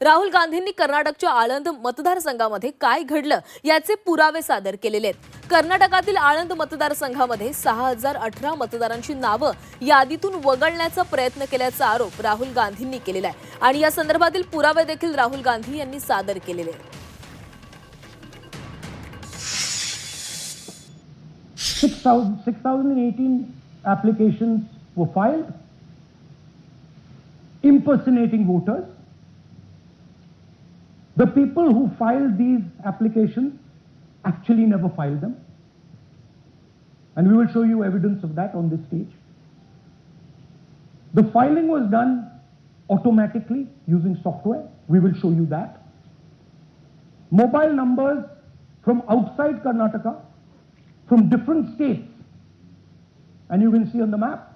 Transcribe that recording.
राहुल गांधींनी कर्नाटकच्या आळंद मतदारसंघामध्ये काय घडलं याचे पुरावे सादर केलेले आहेत. कर्नाटकातील आळंद मतदारसंघामध्ये सहा हजार अठरा मतदारांची नावं यादीतून वगळण्याचा प्रयत्न केल्याचा आरोप राहुल गांधींनी केलेला आहे. आणि या संदर्भातील पुरावे देखील राहुल गांधी यांनी सादर केलेले आहेत. 6,000 6,018 applications were filed, impersonating voters. The people who filed these applications actually never filed them. And we will show you evidence of that on this stage. The filing was done automatically using software. We will show you that. Mobile numbers from outside Karnataka from different states. And you can see on the map,